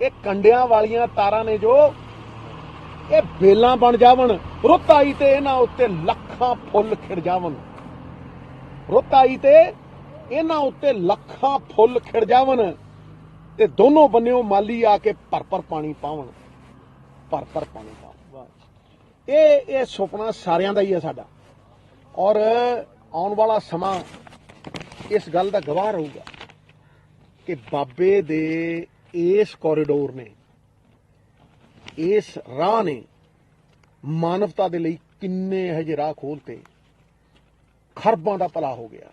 ਇਹ ਕੰਡਿਆਂ ਵਾਲੀਆਂ ਤਾਰਾਂ ਨੇ ਜੋ ਇਹ ਬੇਲਾਂ ਬਣ ਜਾਵਣ ਰੁੱਤ ਆਈ ਤੇ ਇਹਨਾਂ ਉੱਤੇ ਲੱਖਾਂ ਫੁੱਲ ਖਿੜ ਜਾਵਣ। ਰੁੱਤ ਆਈ ਤੇ ਇਹਨਾਂ ਉੱਤੇ ਲੱਖਾਂ ਫੁੱਲ ਖਿੜ ਜਾਵਣ ਤੇ ਦੋਨੋਂ ਬੰਨਿਓ ਮਾਲੀ ਆ ਕੇ ਭਰ ਭਰ ਪਾਣੀ ਪਾਵਣ। ਭਰ ਭਰ ਪਾਣੀ ਪਾਵਣ। ਇਹ ਇਹ ਸੁਪਨਾ ਸਾਰਿਆਂ ਦਾ ਹੀ ਹੈ ਸਾਡਾ। ਔਰ ਆਉਣ ਵਾਲਾ ਸਮਾਂ ਇਸ ਗੱਲ ਦਾ ਗਵਾਹ ਰਹੂਗਾ ਕਿ ਬਾਬੇ ਦੇ ਇਸ ਕੋਰੀਡੋਰ ਨੇ, ਇਸ ਰਾਹ ਨੇ ਮਾਨਵਤਾ ਦੇ ਲਈ ਕਿੰਨੇ ਇਹੋ ਜਿਹੇ ਰਾਹ ਖੋਲਤੇ। ਖਰਬਾਂ ਦਾ ਭਲਾ ਹੋ ਗਿਆ।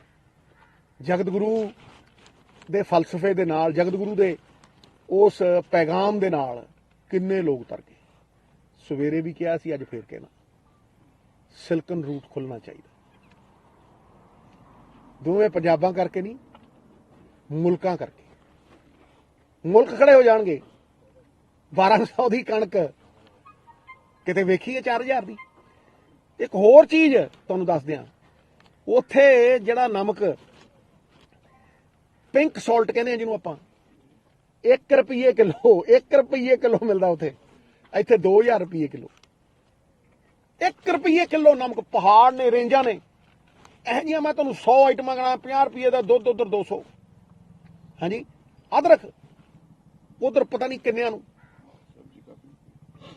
ਜਗਤ ਗੁਰੂ ਦੇ ਫਲਸਫੇ ਦੇ ਨਾਲ ਜਗਤ ਗੁਰੂ ਦੇ ਉਸ ਪੈਗਾਮ ਦੇ ਨਾਲ ਕਿੰਨੇ ਲੋਕ ਤਰ ਗਏ। ਸਵੇਰੇ ਵੀ ਕਿਹਾ ਸੀ, ਅੱਜ ਫੇਰ ਕਹਿਣਾ। ਸਿਲਕਨ ਰੂਟ ਖੁੱਲਣਾ ਚਾਹੀਦਾ। ਦੋਵੇਂ ਪੰਜਾਬਾਂ ਕਰਕੇ ਨਹੀਂ, ਮੁਲਕਾਂ ਕਰਕੇ। ਮੁਲਕ ਖੜੇ ਹੋ ਜਾਣਗੇ। 1200 ਦੀ ਕਣਕ। ਕਿਤੇ ਵੇਖੀ ਹੈ 4000 ਦੀ? ਇੱਕ ਹੋਰ ਚੀਜ਼ ਤੁਹਾਨੂੰ ਦੱਸ ਦਿਆਂ। ਉੱਥੇ ਜਿਹੜਾ ਨਮਕ, ਪਿੰਕ ਸਾਲਟ ਕਹਿੰਦੇ ਆ ਜਿਹਨੂੰ ਆਪਾਂ। 1 ਰੁਪਏ ਕਿਲੋ 1 ਰੁਪਏ ਕਿਲੋ ਮਿਲਦਾ ਉੱਥੇ। ਇੱਥੇ 2000 ਰੁਪਏ ਕਿਲੋ। 1 ਰੁਪਏ ਕਿਲੋ ਨਮਕ ਪਹਾੜ ਨੇ, ਰੇਂਜਾਂ ਨੇ। ਇਹ ਜੀਆਂ ਮੈਂ ਤੁਹਾਨੂੰ 100 ਆਈਟਮਾਂ ਗਣਾ 50 ਰੁਪਏ ਦਾ ਦੁੱਧ ਉਧਰ 200 ਹਾਂਜੀ? ਅਦਰਕ ਉਧਰ ਪਤਾ ਨਹੀਂ ਕਿੰਨਿਆਂ ਨੂੰ।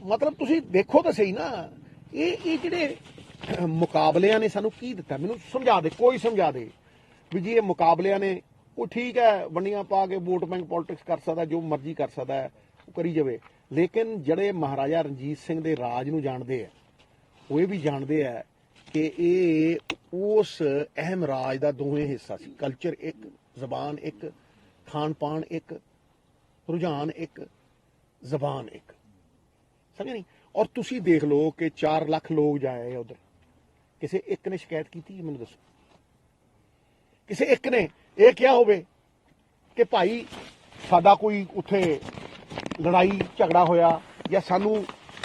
ਮਤਲਬ ਤੁਸੀਂ ਦੇਖੋ ਤਾਂ ਸਹੀ ਨਾ, ਇਹ ਇਹ ਜਿਹੜੇ ਮੁਕਾਬਲਿਆਂ ਨੇ ਸਾਨੂੰ ਕੀ ਦਿੱਤਾ? ਮੈਨੂੰ ਸਮਝਾ ਦੇ, ਕੋਈ ਸਮਝਾ ਦੇ ਵੀ ਜੀ ਇਹ ਮੁਕਾਬਲਿਆਂ ਨੇ, ਉਹ ਠੀਕ ਹੈ, ਵੰਡੀਆਂ ਪਾ ਕੇ ਵੋਟ ਬੈਂਕ ਪੋਲਿਟਿਕਸ ਕਰ ਸਕਦਾ, ਜੋ ਮਰਜ਼ੀ ਕਰ ਸਕਦਾ ਹੈ, ਉਹ ਕਰੀ ਜਾਵੇ। ਲੇਕਿਨ ਜਿਹੜੇ ਮਹਾਰਾਜਾ ਰਣਜੀਤ ਸਿੰਘ ਦੇ ਰਾਜ ਨੂੰ ਜਾਣਦੇ ਆ, ਉਹ ਇਹ ਵੀ ਜਾਣਦੇ ਆ ਕਿ ਇਹ ਉਸ ਅਹਿਮ ਰਾਜ ਦਾ ਦੋਵੇਂ ਹਿੱਸਾ ਸੀ। ਕਲਚਰ ਇੱਕ, ਜ਼ਬਾਨ ਇੱਕ ਖਾਣ ਪਾਣ ਇੱਕ ਰੁਝਾਨ ਇੱਕ, ਜ਼ਬਾਨ ਇੱਕ। ਸਮਝੇ ਨਹੀਂ? ਔਰ ਤੁਸੀਂ ਦੇਖ ਲਓ ਕਿ 4 ਲੱਖ ਲੋਕ ਜਾਏ ਉਧਰ। ਕਿਸੇ ਇੱਕ ਨੇ ਸ਼ਿਕਾਇਤ ਕੀਤੀ ਹੈ? ਮੈਨੂੰ ਦੱਸੋ। ਕਿਸੇ ਇੱਕ ਨੇ ਇਹ ਕਿਹਾ ਹੋਵੇ ਕਿ ਭਾਈ ਸਾਡਾ ਕੋਈ ਉੱਥੇ ਲੜਾਈ, ਝਗੜਾ ਹੋਇਆ ਜਾਂ ਸਾਨੂੰ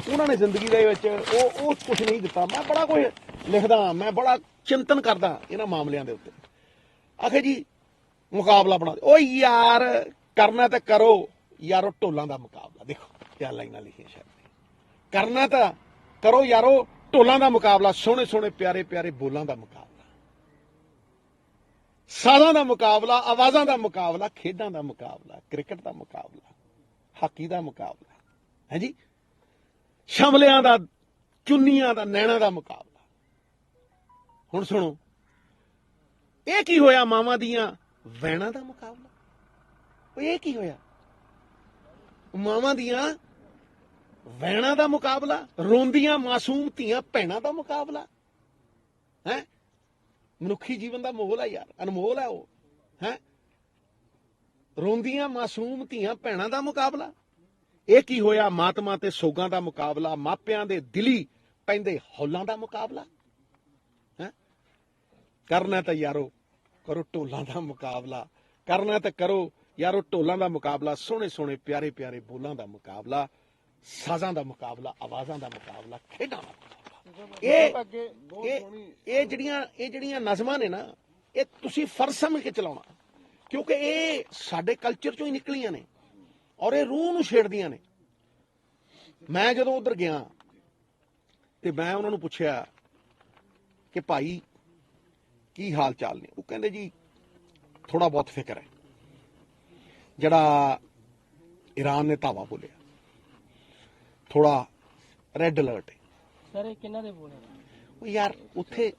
ਉਹਨਾਂ ਨੇ ਜ਼ਿੰਦਗੀ ਦੇ ਵਿੱਚ ਉਹ ਉਹ ਕੁਝ ਨਹੀਂ ਦਿੱਤਾ। ਮੈਂ ਬੜਾ ਕੁਝ ਲਿਖਦਾ, ਮੈਂ ਬੜਾ ਚਿੰਤਨ ਕਰਦਾ ਇਹਨਾਂ ਮਾਮਲਿਆਂ ਦੇ ਉੱਤੇ। ਆਖੇ ਜੀ, ਮੁਕਾਬਲਾ ਬਣਾ ਉਹ ਯਾਰ, ਕਰਨਾ ਤਾਂ ਕਰੋ। ਯਾਰੋ ਢੋਲਾਂ ਦਾ ਮੁਕਾਬਲਾ। ਦੇਖੋ, ਕਿਆ ਲਾਈਨਾਂ ਲਿਖੀਆਂ ਸ਼ਾਇਦ ਕਰਨਾ ਤਾਂ ਕਰੋ ਯਾਰੋ ਢੋਲਾਂ ਦਾ ਮੁਕਾਬਲਾ, ਸੋਹਣੇ ਸੋਹਣੇ ਪਿਆਰੇ ਪਿਆਰੇ ਬੋਲਾਂ ਦਾ ਮੁਕਾਬਲਾ। ਸਾਜ਼ਾਂ ਦਾ ਮੁਕਾਬਲਾ, ਆਵਾਜ਼ਾਂ ਦਾ ਮੁਕਾਬਲਾ, ਖੇਡਾਂ ਦਾ ਮੁਕਾਬਲਾ, ਕ੍ਰਿਕਟ ਦਾ ਮੁਕਾਬਲਾ, ਹਾਕੀ ਦਾ ਮੁਕਾਬਲਾ, ਹੈ ਜੀ? ਸ਼ਮਲਿਆਂ ਦਾ, ਚੁੰਨੀਆਂ ਦਾ, ਨੈਣਾ ਦਾ ਮੁਕਾਬਲਾ। ਹੁਣ ਸੁਣੋ, ਇਹ ਕੀ ਹੋਇਆ ਮਾਵਾਂ ਦੀਆਂ ਵੈਣਾ ਦਾ ਮੁਕਾਬਲਾ? ਉਹ ਇਹ ਕੀ ਹੋਇਆ? ਮਾਵਾਂ ਦੀਆਂ ਵੈਣਾ ਦਾ ਮੁਕਾਬਲਾ, ਰੋਂਦੀਆਂ ਮਾਸੂਮ ਧੀਆਂ ਭੈਣਾਂ ਦਾ ਮੁਕਾਬਲਾ। ਹੈ? ਮਨੁੱਖੀ ਜੀਵਨ ਦਾ ਮੋਲ ਹੈ ਯਾਰ, ਅਨਮੋਲ ਹੈ ਉਹ। ਹੈ? ਰੋਂਦੀਆਂ ਮਾਸੂਮ ਧੀਆਂ ਭੈਣਾਂ ਦਾ ਮੁਕਾਬਲਾ। ਇਹ ਕੀ ਹੋਇਆ? ਮਾਤਮਾ ਤੇ ਸੋਗਾਂ ਦਾ ਮੁਕਾਬਲਾ, ਮਾਪਿਆਂ ਦੇ ਦਿਲੀ ਪੈਂਦੇ ਹੌਲਾਂ ਦਾ ਮੁਕਾਬਲਾ। ਹੈ? ਕਰਨਾ ਤਾਂ ਯਾਰੋ, ਕਰੋ ਢੋਲਾਂ ਦਾ ਮੁਕਾਬਲਾ। ਕਰਨਾ ਤਾਂ ਕਰੋ ਯਾਰੋ ਢੋਲਾਂ ਦਾ ਮੁਕਾਬਲਾ ਸੋਹਣੇ ਸੋਹਣੇ ਪਿਆਰੇ ਪਿਆਰੇ ਬੋਲਾਂ ਦਾ ਮੁਕਾਬਲਾ ਸਾਜ਼ਾਂ ਦਾ ਮੁਕਾਬਲਾ ਆਵਾਜ਼ਾਂ ਦਾ ਮੁਕਾਬਲਾ ਖੇਡਾਂ ਦਾ ਮੁਕਾਬਲਾ। ਇਹ ਇਹ ਇਹ ਜਿਹੜੀਆਂ ਇਹ ਜਿਹੜੀਆਂ ਨਜ਼ਮਾਂ ਨੇ ਨਾ ਇਹ ਤੁਸੀਂ ਫਰਜ਼ ਸਮਝ ਕੇ ਚਲਾਉਣਾ। ਕਿਉਂਕਿ ਇਹ ਸਾਡੇ ਕਲਚਰ ਚੋਂ ਹੀ ਨਿਕਲੀਆਂ ਨੇ ਔਰ ਇਹ ਰੂਹ ਨੂੰ ਛੇੜਦੀਆਂ ਨੇ। ਮੈਂ ਜਦੋਂ ਉਧਰ ਗਿਆ ਤੇ ਮੈਂ ਉਹਨਾਂ ਨੂੰ ਪੁੱਛਿਆ ਕਿ ਭਾਈ ਕੀ ਹਾਲ ਚਾਲ ਨੇ? ਉਹ ਕਹਿੰਦੇ ਜੀ ਥੋੜਾ ਬਹੁਤ ਫਿਕਰ ਹੈ। ਜਿਹੜਾ ਈਰਾਨ ਨੇ ਧਾਵਾ ਬੋਲਿਆ। ਥੋੜਾ ਰੈੱਡ ਅਲਰਟ ਹੈ ਸਰ ਇਹ ਕਿਹਨਾਂ ਦੇ ਬੋਲ ਉਹ ਯਾਰ ਉੱਥੇ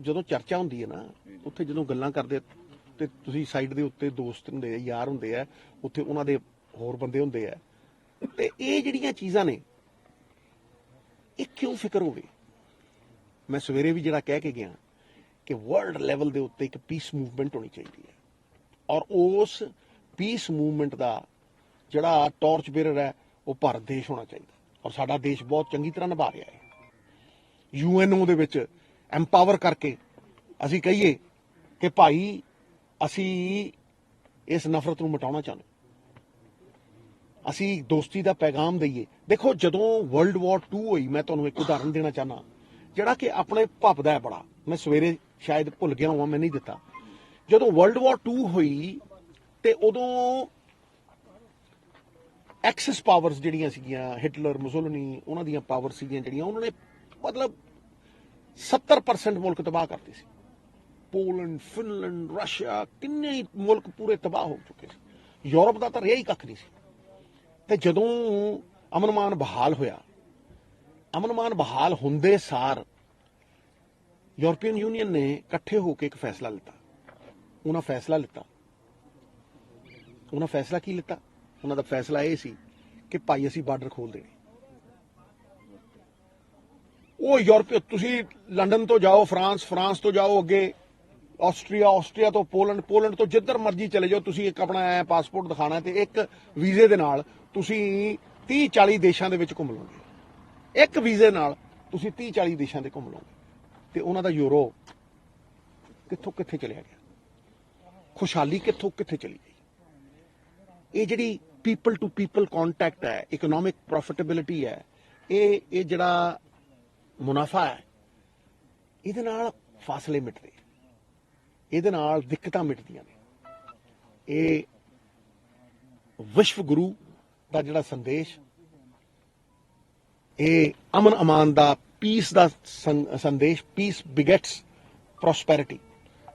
ਜਦੋਂ ਚਰਚਾ ਹੁੰਦੀ ਹੈ ਨਾ ਉੱਥੇ ਜਦੋਂ ਗੱਲਾਂ ਕਰਦੇ ਤੇ ਤੁਸੀਂ ਸਾਈਡ ਦੇ ਉੱਤੇ ਦੋਸਤ ਹੁੰਦੇ ਆ ਯਾਰ ਹੁੰਦੇ ਆ ਉੱਥੇ ਉਹਨਾਂ ਦੇ ਹੋਰ ਬੰਦੇ ਹੁੰਦੇ ਆ ਤੇ ਇਹ ਜਿਹੜੀਆਂ ਚੀਜ਼ਾਂ ਨੇ ਇਹ ਕਿਉਂ ਫਿਕਰ ਹੋਵੇ ਮੈਂ ਸਵੇਰੇ ਵੀ ਜਿਹੜਾ ਕਹਿ ਕੇ ਗਿਆ ਕਿ ਵਰਲਡ ਲੈਵਲ ਦੇ ਉੱਤੇ ਇੱਕ ਪੀਸ ਮੂਵਮੈਂਟ ਹੋਣੀ ਚਾਹੀਦੀ ਹੈ। ਔਰ ਉਸ ਪੀਸ ਮੂਵਮੈਂਟ ਦਾ ਜਿਹੜਾ ਟਾਰਚ ਬੇਰਰ ਹੈ, ਉਹ ਭਾਰਤ ਦੇਸ਼ ਹੋਣਾ ਚਾਹੀਦਾ। ਔਰ ਸਾਡਾ ਦੇਸ਼ ਬਹੁਤ ਚੰਗੀ ਤਰ੍ਹਾਂ ਨਿਭਾ ਰਿਹਾ ਹੈ। ਯੂਐਨਓ ਦੇ ਵਿੱਚ ਐਮਪਾਵਰ ਕਰਕੇ ਅਸੀਂ ਕਹੀਏ ਕਿ ਭਾਈ, ਅਸੀਂ ਇਸ ਨਫ਼ਰਤ ਨੂੰ ਮਿਟਾਉਣਾ ਚਾਹੁੰਦੇ ਅਸੀਂ ਦੋਸਤੀ ਦਾ ਪੈਗਾਮ ਦਈਏ। ਦੇਖੋ, ਜਦੋਂ ਵਰਲਡ ਵਾਰ 2 ਹੋਈ, ਮੈਂ ਤੁਹਾਨੂੰ ਇੱਕ ਉਦਾਹਰਨ ਦੇਣਾ ਚਾਹਨਾ ਜਿਹੜਾ ਕਿ ਆਪਣੇ ਭੱਪਦਾ ਹੈ ਬੜਾ। ਮੈਂ ਸਵੇਰੇ ਸ਼ਾਇਦ ਭੁੱਲ ਗਿਆ ਹਾਂ ਮੈਂ ਨਹੀਂ ਦਿੱਤਾ। ਜਦੋਂ ਵਰਲਡ ਵਾਰ 2 ਹੋਈ ਤੇ ਉਦੋਂ ਐਕਸੈਸ ਪਾਵਰਸ ਜਿਹੜੀਆਂ ਸੀਗੀਆਂ ਹਿਟਲਰ ਮੁਸੋਲਿਨੀ ਉਹਨਾਂ ਦੀਆਂ ਪਾਵਰ ਸੀਗੀਆਂ ਜਿਹੜੀਆਂ, ਉਹਨਾਂ ਨੇ ਮਤਲਬ 70% ਮੁਲਕ ਤਬਾਹ ਕਰਤੇ ਸੀ। ਪੋਲੈਂਡ ਫਿਨਲੈਂਡ ਰਸ਼ੀਆ ਕਿੰਨੇ ਹੀ ਮੁਲਕ ਪੂਰੇ ਤਬਾਹ ਹੋ ਚੁੱਕੇ ਸੀ। ਯੂਰਪ ਦਾ ਤਾਂ ਰਿਹਾ ਹੀ ਕੱਖ ਨਹੀਂ ਸੀ। ਤੇ ਜਦੋਂ ਅਮਨਮਾਨ ਬਹਾਲ ਹੋਇਆ ਅਮਨਮਾਨ ਬਹਾਲ ਹੁੰਦੇ ਸਾਰ ਯੂਰਪੀਅਨ ਯੂਨੀਅਨ ਨੇ ਇਕੱਠੇ ਹੋ ਕੇ ਇੱਕ ਫੈਸਲਾ ਲਿੱਤਾ। ਉਹਨਾਂ ਫੈਸਲਾ ਲਿੱਤਾ ਉਹਨਾਂ ਫੈਸਲਾ ਕੀ ਲਿੱਤਾ? ਉਹਨਾਂ ਦਾ ਫੈਸਲਾ ਇਹ ਸੀ ਕਿ ਭਾਈ ਅਸੀਂ ਬਾਰਡਰ ਖੋਲ ਦੇਣੇ। ਉਹ ਯੂਰਪ, ਤੁਸੀਂ ਲੰਡਨ ਤੋਂ ਜਾਓ, ਫਰਾਂਸ ਫਰਾਂਸ ਤੋਂ ਜਾਓ ਅੱਗੇ, ਆਸਟਰੀਆ ਆਸਟਰੀਆ ਤੋਂ ਪੋਲੈਂਡ ਪੋਲੈਂਡ ਤੋਂ ਜਿੱਧਰ ਮਰਜ਼ੀ ਚਲੇ ਜਾਓ, ਤੁਸੀਂ ਇੱਕ ਆਪਣਾ ਐ ਪਾਸਪੋਰਟ ਦਿਖਾਣਾ ਹੈ ਤੇ ਇੱਕ ਵੀਜ਼ੇ ਦੇ ਨਾਲ ਤੁਸੀਂ 30 40 ਦੇਸ਼ਾਂ ਦੇ ਵਿੱਚ ਘੁੰਮ ਲਓਗੇ। ਇੱਕ ਵੀਜ਼ੇ ਨਾਲ ਤੁਸੀਂ 30 40 ਦੇਸ਼ਾਂ ਦੇ ਘੁੰਮ ਲਓਗੇ। ਤੇ ਉਹਨਾਂ ਦਾ ਯੂਰੋ ਕਿੱਥੋਂ ਕਿੱਥੇ ਚਲਿਆ ਗਿਆ? ਖੁਸ਼ਹਾਲੀ ਕਿੱਥੋਂ ਕਿੱਥੇ ਚਲੀ ਗਈ? ਇਹ ਜਿਹੜੀ ਪੀਪਲ ਟੂ ਪੀਪਲ ਕੰਟੈਕਟ ਹੈ ਇਕਨੋਮਿਕ ਪ੍ਰੋਫਿਟੇਬਿਲਿਟੀ ਹੈ, ਇਹ ਇਹ ਜਿਹੜਾ ਮੁਨਾਫਾ ਹੈ, ਇਹਦੇ ਨਾਲ ਫਾਸਲੇ ਮਿਟਦੇ ਇਹਦੇ ਨਾਲ ਦਿੱਕਤਾਂ ਮਿਟਦੀਆਂ ਨੇ। ਇਹ ਵਿਸ਼ਵ ਗੁਰੂ ਦਾ ਜਿਹੜਾ ਸੰਦੇਸ਼, ਇਹ ਅਮਨ ਅਮਾਨ ਦਾ ਪੀਸ ਦਾ ਸੰਦੇਸ਼ peace begets prosperity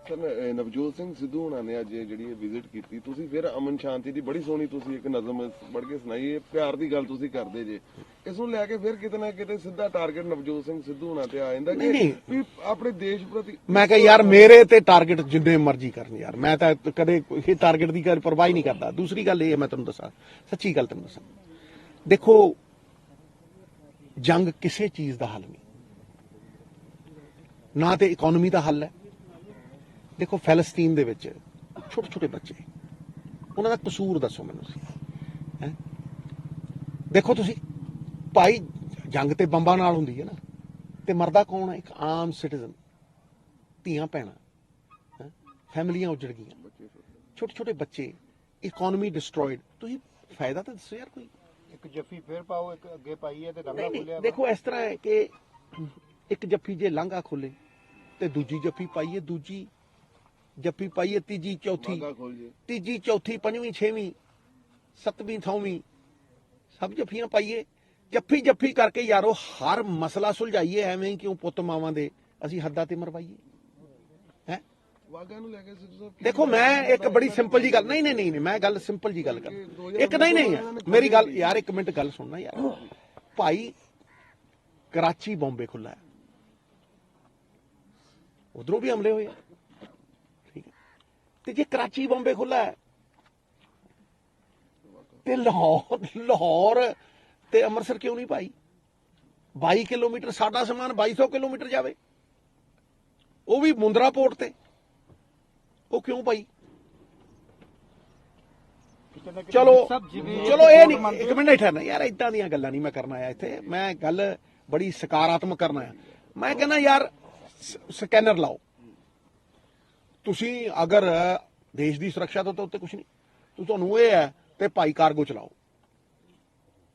sir Navjot Singh Sidhu ਹੋਣਾ ਨੇ ਅੱਜ ਇਹ ਜਿਹੜੀ ਇਹ ਵਿਜ਼ਿਟ ਕੀਤੀ। ਤੁਸੀਂ ਫਿਰ ਅਮਨ ਸ਼ਾਂਤੀ ਦੀ ਬੜੀ ਸੋਹਣੀ ਤੁਸੀਂ ਇੱਕ ਨਜ਼ਮ ਪੜ੍ਹ ਕੇ ਸੁਣਾਈ। ਇਹ ਪਿਆਰ ਦੀ ਗੱਲ ਤੁਸੀਂ ਕਰਦੇ ਜੇ। ਇਸ ਨੂੰ ਲੈ ਕੇ ਫਿਰ ਕਿਤੇ ਨਾ ਕਿਤੇ ਸਿੱਧਾ ਟਾਰਗੇਟ ਨਵਜੋਤ ਸਿੰਘ ਸਿੱਧੂ ਹੋਣਾ ਤੇ ਆ ਜਾਂਦਾ ਕਿ। ਵੀ ਆਪਣੇ ਦੇਸ਼ ਪ੍ਰਤੀ ਮੈਂ ਕਿਹਾ ਯਾਰ ਮੇਰੇ ਤੇ ਟਾਰਗੇਟ ਜਿੰਨੇ ਮਰਜ਼ੀ ਕਰਨ ਯਾਰ। ਮੈਂ ਤਾਂ ਕਦੇ ਇਹ ਟਾਰਗੇਟ ਦੀ ਗੱਲ ਪਰਵਾਹ ਹੀ ਨਹੀਂ ਕਰਦਾ। ਦੂਸਰੀ ਗੱਲ ਇਹ ਮੈਂ ਤੁਹਾਨੂੰ ਦੱਸਾਂ। ਸੱਚੀ ਗੱਲ ਤੁਹਾਨੂੰ ਦੱਸਾਂ। ਦੇਖੋ ਜੰਗ ਕਿਸੇ ਚੀਜ਼ ਦਾ ਹੱਲ ਨਹੀਂ। ਨਾ ਤੇ ਇਕਨੋਮੀ ਦਾ ਹੱਲ ਹੈ ਦੇਖੋ ਫਲਸਤੀਨ ਦੇ ਵਿੱਚ ਛੋਟੇ ਛੋਟੇ ਬੱਚੇ ਉਹਨਾਂ ਦਾ ਕਸੂਰ ਦੱਸੋ ਮੈਨੂੰ ਹੈਂ? ਦੇਖੋ ਤੁਸੀਂ ਭਾਈ ਜੰਗ ਤੇ ਬੰਬਾਂ ਨਾਲ ਹੁੰਦੀ ਹੈ ਨਾ ਤੇ ਮਰਦਾ ਕੌਣ ਹੈ? ਇੱਕ ਆਮ ਸਿਟੀਜ਼ਨ ਧੀਆਂ ਹੈਂ? ਫੈਮਲੀਆਂ ਉਜੜ ਗਈਆਂ। ਛੋਟੇ ਛੋਟੇ ਬੱਚੇ ਇਕਨੋਮੀ ਡਿਸਟਰੋਇਡ ਤੁਸੀਂ ਫਾਇਦਾ ਤਾਂ ਦੱਸੋ ਯਾਰ ਕੋਈ। ਇੱਕ ਜੱਫੀ ਫੇਰ ਪਾਓ ਇੱਕ ਅੱਗੇ ਪਾਈਏ ਤੇ ਨਹੀਂ ਖੋਲਿਆ ਦੇਖੋ ਇਸ ਤਰ੍ਹਾਂ ਹੈ ਕਿ ਇੱਕ ਜੱਫੀ ਜੇ ਲਾਂਘਾ ਖੋਲੇ ਤੇ ਦੂਜੀ ਜੱਫੀ ਪਾਈਏ ਦੂਜੀ ਜੱਫੀ ਪਾਈਏ ਤੀਜੀ ਚੌਥੀ। ਤੀਜੀ ਚੌਥੀ ਪੰਜਵੀਂ ਛੇਵੀਂ ਸੱਤਵੀਂ ਥੌਵੀਂ। ਸਭ ਜੱਫੀਆਂ ਪਾਈਏ। ਜੱਫੀ ਜੱਫੀ ਕਰਕੇ ਯਾਰੋ ਹਰ ਮਸਲਾ ਸੁਲਝਾਈਏ ਐਵੇਂ ਹੀ ਕਿਉਂ ਪੁੱਤ ਮਾਵਾਂ ਦੇ? ਅਸੀਂ ਹੱਦਾਂ ਤੇ ਮਰਵਾਈਏ। ਹੈ? ਵਾਗਾ ਨੂੰ ਲੈ ਕੇ ਸਿੱਧੂ ਦੇਖੋ ਮੈਂ ਇੱਕ ਬੜੀ ਸਿੰਪਲ ਜੀ ਗੱਲ ਨਹੀਂ ਨਹੀਂ ਨਹੀਂ ਮੈਂ ਗੱਲ ਸਿੰਪਲ ਜੀ ਗੱਲ ਕਰ। ਇੱਕ ਨਹੀਂ ਨਹੀਂ ਮੇਰੀ ਗੱਲ ਯਾਰ ਇੱਕ ਮਿੰਟ ਗੱਲ ਸੁਣਨਾ ਯਾਰ। ਭਾਈ ਕਰਾਚੀ ਬੰਬੇ ਖੁੱਲਾ ਹੈ। ਉਧਰੋਂ ਵੀ ਹਮਲੇ ਹੋਏ ਆ। ਤੇ ਜੇ ਕਰਾਚੀ ਬੰਬੇ ਖੁੱਲਾ ਹੈ, ਤੇ ਲਾਹੌਰ ਲਾਹੌਰ ਤੇ ਅੰਮ੍ਰਿਤਸਰ ਕਿਉਂ ਨਹੀਂ ਭਾਈ? 22 ਕਿਲੋਮੀਟਰ ਸਾਡਾ ਸਮਾਨ 2200 ਕਿਲੋਮੀਟਰ ਜਾਵੇ। ਉਹ ਵੀ ਮੁੰਦਰਾ ਪੋਰਟ ਤੇ। ਉਹ ਕਿਉਂ ਭਾਈ? ਚਲੋ ਚਲੋ ਇਹ ਨਹੀਂ, ਇੱਕ ਮਿੰਟ ਠਹਿਰਨਾ। ਯਾਰ ਇਦਾਂ ਦੀਆਂ ਗੱਲਾਂ ਨਹੀਂ ਮੈਂ ਕਰਨਾ ਆਇਆ ਇੱਥੇ। ਮੈਂ ਗੱਲ ਬੜੀ ਸਕਾਰਾਤਮਕ ਕਰਨਾ ਆ ਮੈਂ ਕਹਿੰਦਾ, ਯਾਰ ਸਕੈਨਰ ਲਾਓ। ਤੁਸੀਂ ਅਗਰ ਦੇਸ਼ ਦੀ ਸੁਰੱਖਿਆ ਤੋਂ ਤਾਂ ਉੱਤੇ ਕੁਝ ਨਹੀਂ। ਤੁਹਾਨੂੰ ਇਹ ਹੈ, ਤੇ ਭਾਈ ਕਾਰਗੋ ਚਲਾਓ।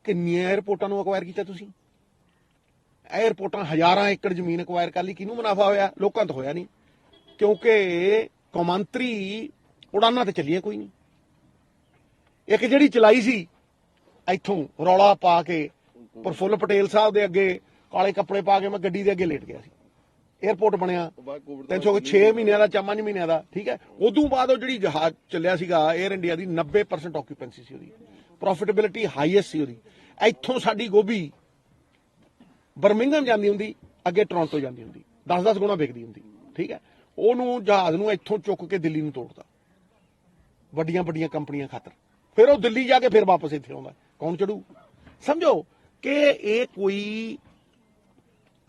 ਕਿੰਨੀਆਂ 에ਅਰਪੋਰਟਾਂ ਨੂੰ ਅਕਵਾਇਰ ਕੀਤਾ ਤੁਸੀਂ? 에ਅਰਪੋਰਟਾਂ ਹਜ਼ਾਰਾਂ ਏਕੜ ਜ਼ਮੀਨ ਅਕਵਾਇਰ ਕਰ ਲਈ। ਕਿਹਨੂੰ ਮੁਨਾਫਾ ਹੋਇਆ? ਲੋਕਾਂ ਤੋਂ ਹੋਇਆ ਨਹੀਂ। ਕਿਉਂਕਿ ਕੌਮਾਂਤਰੀ ਉਡਾਨਾਂ ਤੇ ਚੱਲੀਆਂ ਕੋਈ ਨਹੀਂ। ਇੱਕ ਜਿਹੜੀ ਚਲਾਈ ਸੀ, ਇੱਥੋਂ ਰੌਲਾ ਪਾ ਕੇ ਪ੍ਰਫੁੱਲ ਪਟੇਲ ਸਾਹਿਬ ਦੇ ਅੱਗੇ ਕਾਲੇ ਕੱਪੜੇ ਪਾ ਕੇ ਮੈਂ ਗੱਡੀ ਦੇ ਅੱਗੇ ਲੇਟ ਗਿਆ ਸੀ। 에ਅਰਪੋਰਟ ਬਣਿਆ। ਉਹ ਬਾਅਦ ਕੋਵਿਡ 306 ਮਹੀਨਿਆਂ ਦਾ ਜਾਂ 5 ਮਹੀਨਿਆਂ ਦਾ ਠੀਕ ਹੈ? ਉਦੋਂ ਬਾਅਦ ਉਹ ਜਿਹੜੀ ਜਹਾਜ਼ ਚੱਲਿਆ ਸੀਗਾ 에ਅਰ ਇੰਡੀਆ ਦੀ 90% ਆਕੂਪੈਂਸੀ ਸੀ ਉਹਦੀ। ਪ੍ਰੋਫਿਟੇਬਿਲਿਟੀ ਹਾਈਐਸਟ ਸੀ ਉਹਦੀ। ਇੱਥੋਂ ਸਾਡੀ ਗੋਭੀ ਬਰਮਿੰਗਮ ਜਾਂਦੀ ਹੁੰਦੀ ਅੱਗੇ ਟੋਰਾਂਟੋ ਜਾਂਦੀ ਹੁੰਦੀ। 10-10 ਗੁਣਾ ਵਿਕਦੀ ਹੁੰਦੀ ਠੀਕ ਹੈ? ਉਹਨੂੰ ਜਹਾਜ਼ ਨੂੰ ਇੱਥੋਂ ਚੁੱਕ ਕੇ ਦਿੱਲੀ ਨੂੰ ਤੋੜਦਾ ਵੱਡੀਆਂ ਵੱਡੀਆਂ ਕੰਪਨੀਆਂ ਖਾਤਰ। ਫਿਰ ਉਹ ਦਿੱਲੀ ਜਾ ਕੇ ਫਿਰ ਵਾਪਸ ਇੱਥੇ ਆਉਂਦਾ। ਕੌਣ ਚੜੂ? ਸਮਝੋ ਕਿ ਇਹ ਕੋਈ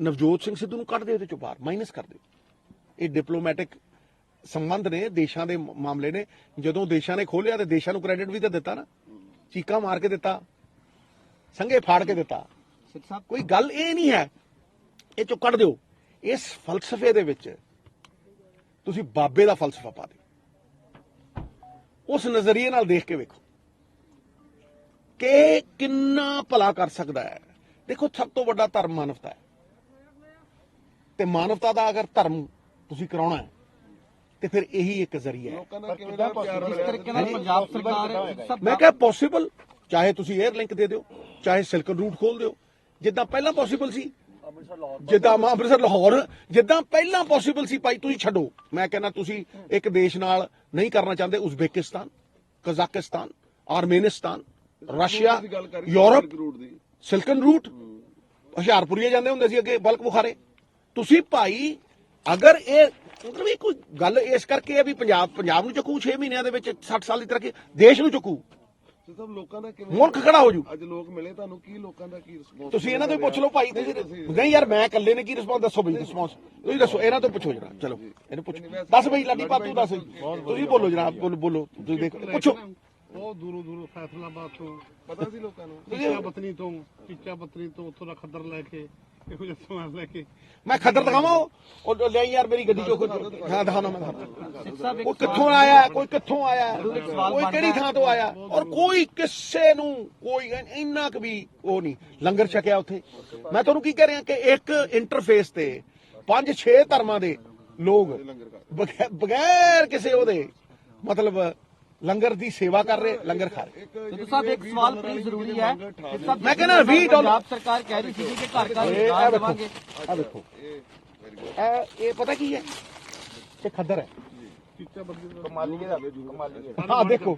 ਨਵਜੋਤ ਸਿੰਘ ਸਿੱਧੂ ਨੂੰ ਕੱਢ ਦਿਓ ਇਹਦੇ ਚੋਂ ਬਾਹਰ ਮਾਈਨਸ ਕਰ ਦਿਓ। ਇਹ ਡਿਪਲੋਮੈਟਿਕ ਸੰਬੰਧ ਨੇ ਦੇਸ਼ਾਂ ਦੇ ਮਾਮਲੇ ਨੇ। ਜਦੋਂ ਦੇਸ਼ਾਂ ਨੇ ਖੋਲਿਆ ਤੇ ਦੇਸ਼ਾਂ ਨੂੰ ਕ੍ਰੈਡਿਟ ਵੀ ਤਾਂ ਦਿੱਤਾ ਨਾ। ਚੀਕਾਂ ਮਾਰ ਕੇ ਦਿੱਤਾ। ਸੰਗੇ ਫਾੜ ਕੇ ਦਿੱਤਾ। ਸਿੱਧ ਸਾਹਿਬ ਕੋਈ ਗੱਲ ਇਹ ਨਹੀਂ ਹੈ। ਇਹ ਚੋਂ ਕੱਢ ਦਿਓ। ਇਸ ਫਲਸਫੇ ਦੇ ਵਿੱਚ ਤੁਸੀਂ ਬਾਬੇ ਦਾ ਫਲਸਫਾ ਪਾ ਦਿਓ। ਉਸ ਨਜ਼ਰੀਏ ਨਾਲ ਦੇਖ ਕੇ ਵੇਖੋ। ਕਿ ਕਿੰਨਾ ਭਲਾ ਕਰ ਸਕਦਾ ਹੈ। ਦੇਖੋ ਸਭ ਤੋਂ ਵੱਡਾ ਧਰਮ ਮਾਨਵਤਾ ਹੈ। ਤੇ ਮਾਨਵਤਾ ਦਾ ਅਗਰ ਧਰਮ ਤੁਸੀਂ ਕਰਾਉਣਾ ਹੈ ਤੇ ਫਿਰ ਇਹੀ ਇੱਕ ਜ਼ਰੀਆ ਹੈ। ਲੋਕਾਂ ਦਾ ਪਰ ਕਿਵੇਂ ਕਿੱਦਾਂ ਦਾ ਪਿਆਰ possible? ਮਿਲਿਆ ਜਿਸ ਤਰੀਕੇ ਨਾਲ ਪੰਜਾਬ ਸਰਕਾਰ ਸਭ ਮੈਂ ਕਿਹਾ ਪੋਸੀਬਲ ਚਾਹੇ ਤੁਸੀਂ 에ਅਰ ਲਿੰਕ ਦੇ ਦਿਓ ਚਾਹੇ ਸਿਲਕਨ ਰੂਟ ਖੋਲ ਦਿਓ ਜਿੱਦਾਂ ਪਹਿਲਾਂ ਪੋਸੀਬਲ ਸੀ। ਜਿੱਦਾਂ ਮੈਂ ਅੰਮ੍ਰਿਤਸਰ ਲਾਹੌਰ ਜਿੱਦਾਂ ਪਹਿਲਾਂ ਪੋਸੀਬਲ ਸੀ ਭਾਈ ਤੁਸੀਂ ਛੱਡੋ। ਮੈਂ ਕਹਿੰਦਾ ਤੁਸੀਂ ਇੱਕ ਦੇਸ਼ ਨਾਲ ਨਹੀਂ ਕਰਨਾ ਚਾਹੁੰਦੇ ਉਜ਼ਬੇਕਿਸਤਾਨ ਕਜ਼ਾਕਿਸਤਾਨ ਆਰਮੇਨਿਸਤਾਨ ਰਸ਼ੀਆ ਯੂਰਪ ਸਿਲਕ ਸਿਲਕਨ ਰੂਟ ਹੁਸ਼ਿਆਰਪੁਰੀਏ ਜਾਂਦੇ ਹੁੰਦੇ ਸੀ ਅੱਗੇ ਬਲਕ ਬੁਖਾਰੇ। ਤੁਸੀਂ ਭਾਈ ਅਗਰ ਇਹ ਮਤਲਬ ਇਹ ਕੋਈ ਗੱਲ ਇਸ ਕਰਕੇ ਹੈ ਵੀ ਪੰਜਾਬ ਪੰਜਾਬ ਨੂੰ ਚੱਕੂ 6 ਮਹੀਨਿਆਂ ਦੇ ਵਿੱਚ 60 ਸਾਲ ਦੀ ਤਰੱਕੀ ਦੇਸ਼ ਨੂੰ ਚੱਕੂ? ਤੇ ਸਭ ਲੋਕਾਂ ਦਾ ਕਿਵੇਂ ਮੁਲਕ ਖੜਾ ਹੋ ਜੂ। ਅੱਜ ਲੋਕ ਮਿਲੇ ਤੁਹਾਨੂੰ ਕੀ ਲੋਕਾਂ ਦਾ ਕੀ ਰਿਸਪੌਂਸ ਤੁਸੀਂ ਇਹਨਾਂ ਤੋਂ ਹੀ ਪੁੱਛ ਲਓ ਭਾਈ ਤੁਸੀਂ ਨਹੀਂ ਯਾਰ ਮੈਂ ਇਕੱਲੇ ਨੇ ਕੀ ਰਿਸਪੌਂਸ ਦੱਸੋ ਬਈ ਰਿਸਪੌਂਸ ਤੁਸੀਂ ਦੱਸੋ ਇਹਨਾਂ ਤੋਂ ਪੁੱਛੋ ਜਰਾ ਚਲੋ ਇਹਨੂੰ ਪੁੱਛੋ। ਦੱਸ ਬਈ ਲਾਡੀ ਪਾ ਤੂੰ ਦੱਸ। ਤੁਸੀਂ ਬੋਲੋ ਜਨਾਬ ਬੋਲੋ ਬੋਲੋ ਤੁਸੀਂ ਦੇਖੋ ਪੁੱਛੋ। ਬਹੁਤ ਦੂਰੋਂ ਦੂਰੋਂ ਫੈਸਲਾਬਾਦ ਤੋਂ ਪਤਾ ਸੀ ਲੋਕਾਂ ਨੂੰ? ਚੀਚਾ ਬਤਨੀ ਤੋਂ ਚੀਚਾ ਬਤਨੀ ਤੋਂ ਉੱਥੋਂ ਦਾ ਖੱਦਰ ਲੈ ਕੇ ਇਹੋ ਜਿਹਾ ਸਮਾਨ ਲੈ ਕੇ ਮੈਂ ਖੱਦਰ ਦਿਖਾਵਾਂ? ਉਹ? ਉਹ ਲੈ ਯਾਰ ਮੇਰੀ ਗੱਡੀ ਚੋਂ ਕੋਈ- ਹਾਂ ਦਿਖਾਣਾ ਮੈਂ ਦਿਖਾਣਾ ਉਹ ਕਿੱਥੋਂ ਆਇਆ? ਕੋਈ ਕਿੱਥੋਂ ਆਇਆ? ਕੋਈ ਕਿਹੜੀ ਥਾਂ ਤੋਂ ਆਇਆ? ਔਰ ਕੋਈ ਕਿਸੇ ਨੂੰ ਕੋਈ ਇੰਨਾ ਕੁ ਵੀ ਉਹ ਨਹੀਂ। ਲੰਗਰ ਛਕਿਆ ਉੱਥੇ। ਮੈਂ ਤੁਹਾਨੂੰ ਕੀ ਕਹਿ ਰਿਹਾ ਕਿ ਇੱਕ ਇੰਟਰਫੇਸ ਤੇ ਪੰਜ ਛੇ ਧਰਮਾਂ ਦੇ ਲੋਕ ਬਗੈ- ਬਗੈਰ ਕਿਸੇ ਉਹਦੇ ਮਤਲਬ ਲੰਗਰ ਦੀ ਸੇਵਾ ਕਰ ਰਹੇ ਲੰਗਰ ਖਾ ਰਹੇ। ਸਿੱਧੂ ਸਾਹਿਬ ਇੱਕ ਸਵਾਲ ਬੜੀ ਜ਼ਰੂਰੀ ਹੈ ਮੈਂ ਕਹਿੰਦਾ 20 ਡਾਲਰ ਪੰਜਾਬ ਸਰਕਾਰ ਕਹਿ ਰਹੀ ਸੀ ਕਿ ਘਰ ਘਰ ਵੇਖੋ ਦੇਵਾਂਗੇ। ਆ ਵੇਖੋ ਇਹ ਇਹ ਪਤਾ ਕੀ ਹੈ? ਇਹ ਖੱਦਰ ਹੈ। ਕਮਾਲੀਏ ਦਾ ਕਮਾਲੀਏ ਹਾਂ ਦੇਖੋ।